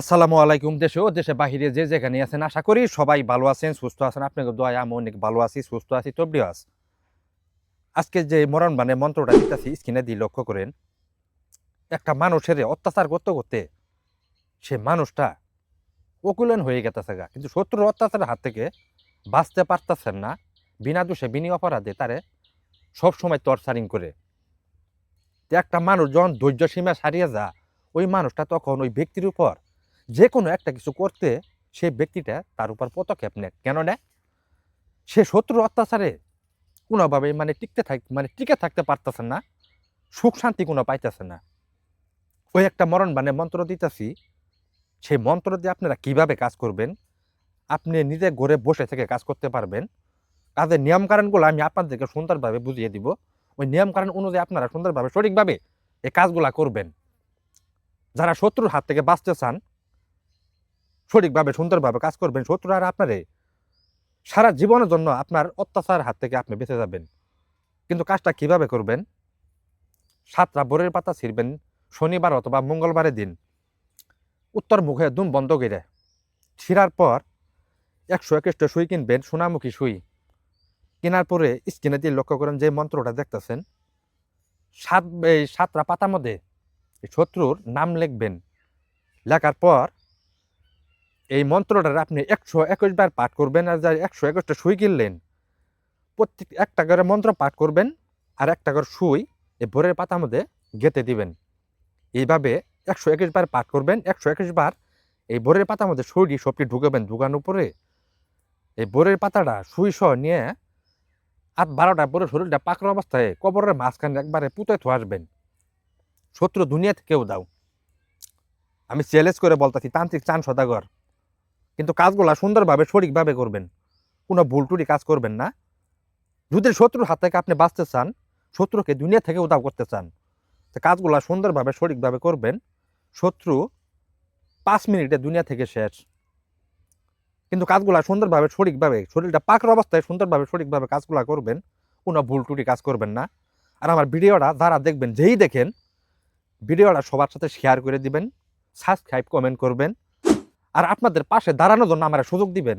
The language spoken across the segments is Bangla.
আসসালামু আলাইকুম দেশে ও দেশে বাহিরে যে যেখানে আছেন, আশা করি সবাই ভালো আছেন, সুস্থ আছেন। আপনাকে দোয়া আমি অনেক ভালো আছি, সুস্থ আছি। তবলিও আছি আজকে যে মরণ মানে মন্ত্রটা দিতেছি, স্ক্রিনে দিয়ে লক্ষ্য করেন, একটা মানুষের অত্যাচার করতে করতে সে মানুষটা অকুলন হয়ে গেতেছে গা। কিন্তু শত্রুর অত্যাচারের হাত থেকে বাঁচতে পারতেছেন না। বিনা দোষে, বিনি অপরাধে তারে সবসময় তরসারিং করে। তো একটা মানুষ যখন ধৈর্য সীমা সারিয়ে যা, ওই মানুষটা তখন ওই ব্যক্তির উপর যে কোনো একটা কিছু করতে সেই ব্যক্তিটা তার উপর পদক্ষেপ নেয় কেন নেয় সে শত্রুর অত্যাচারে কোনোভাবে মানে টিকতে থাক মানে টিকে থাকতে পারতেছে না, সুখ শান্তি কোনো পাইতেছে না। ওই একটা মরণ মানে মন্ত্র দিতেছি, সেই মন্ত্র দিয়ে আপনারা কীভাবে কাজ করবেন? আপনি নিজে ঘরে বসে থেকে কাজ করতে পারবেন। কাজের নিয়মকানুনগুলো আমি আপনাদেরকে সুন্দরভাবে বুঝিয়ে দিব। ওই নিয়মকানুন অনুযায়ী আপনারা সুন্দরভাবে, সঠিকভাবে এই কাজগুলা করবেন। যারা শত্রুর হাত থেকে বাঁচতে চান, সঠিকভাবে, সুন্দরভাবে কাজ করবেন। শত্রু আর আপনারে সারা জীবনের জন্য আপনার অত্যাচার হাত থেকে আপনি বেঁচে যাবেন। কিন্তু কাজটা কীভাবে করবেন? সাতটা বোরের পাতা ছিঁড়বেন, শনিবার অথবা মঙ্গলবারের দিন। উত্তর মুখে দুম বন্ধ করে ছিঁড়ার পর একশো একুশটা সুই কিনবেন, সোনামুখী সুই। কেনার পরে স্কিনে দিয়ে লক্ষ্য করেন যে মন্ত্রটা দেখতেছেন, সাত, এই সাতটা পাতার মধ্যে শত্রুর নাম লিখবেন। লেখার পর এই মন্ত্রটার আপনি একশো একুশ বার পাঠ করবেন আর যা একশো একুশটা সুই কিনলেন প্রত্যেক একটা করে মন্ত্র পাঠ করবেন আর একটা করে সুই এই ভোরের পাতার মধ্যে গেঁথে দিবেন। এইভাবে একশো একুশ বার পাঠ করবেন, একশো একুশ বার এই বোরের পাতার মধ্যে সুইটি সবটি ঢুকাবেন। ঢুকানোর পরে এই বোরের পাতাটা সুই সহ নিয়ে আট বারোটা বোরের শরীরটা পাকড় অবস্থায়, কবরের মাঝখানে একবারে পুঁতে থো আসবেন। শত্রু দুনিয়া থেকেও দাও। আমি চ্যালেঞ্জ করে বলতেছি, তান্ত্রিক চান সদাগর, কিন্তু কাজগুলা সুন্দরভাবে, সঠিকভাবে করবেন। কোনো ভুল টুটি কাজ করবেন না। যদি শত্রুর হাত থেকে আপনি বাঁচতে চান, শত্রুকে দুনিয়া থেকে উদাও করতে চান, তো কাজগুলা সুন্দরভাবে, সঠিকভাবে করবেন। শত্রু পাঁচ মিনিটে দুনিয়া থেকে শেষ। কিন্তু কাজগুলা সুন্দরভাবে, সঠিকভাবে, শরীরটা পাকের অবস্থায় সুন্দরভাবে, সঠিকভাবে কাজগুলা করবেন, কোনো ভুল টুটি কাজ করবেন না। আর আমার ভিডিওটা যারা দেখবেন, যেই দেখেন, ভিডিওটা সবার সাথে শেয়ার করে দিবেন সাবস্ক্রাইব কমেন্ট করবেন। আর আপনাদের পাশে দাঁড়ানোর জন্য আমার সুযোগ দিবেন।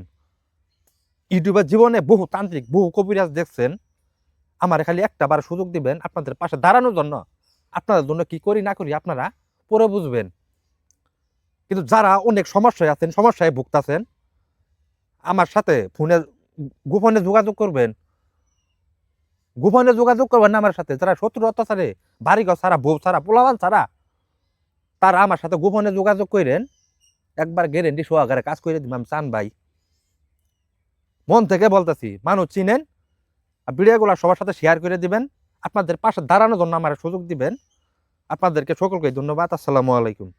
ইউটিউবের জীবনে বহু তান্ত্রিক, বহু কবিরাজ দেখছেন, আমার খালি একটা বার সুযোগ দিবেন, আপনাদের পাশে দাঁড়ানোর জন্য। আপনাদের জন্য কি করি, না করি, আপনারা পরে বুঝবেন। কিন্তু যারা অনেক সমস্যায় আছেন, সমস্যায় ভুগতাছেন আমার সাথে ফোনে গোপনে যোগাযোগ করবেন। গোপনে যোগাযোগ করবেন আমার সাথে। যারা শত্রু অত্যাচারে, বাড়িঘর ছাড়া, বউ ছাড়া, পোলাবান ছাড়া, তারা আমার সাথে গোপনে যোগাযোগ করেন। একবার গ্যারেন্টি সোহাগারে কাজ করে দিলাম চান ভাই। মন থেকে বলতেছি, মানুষ চিনেন, আর ভিডিওগুলো সবার সাথে শেয়ার করে দিবেন। আপনাদের পাশে দাঁড়ানোর জন্য আমার সুযোগ দিবেন। আপনাদেরকে সকলকে ধন্যবাদ। আসসালামু আলাইকুম।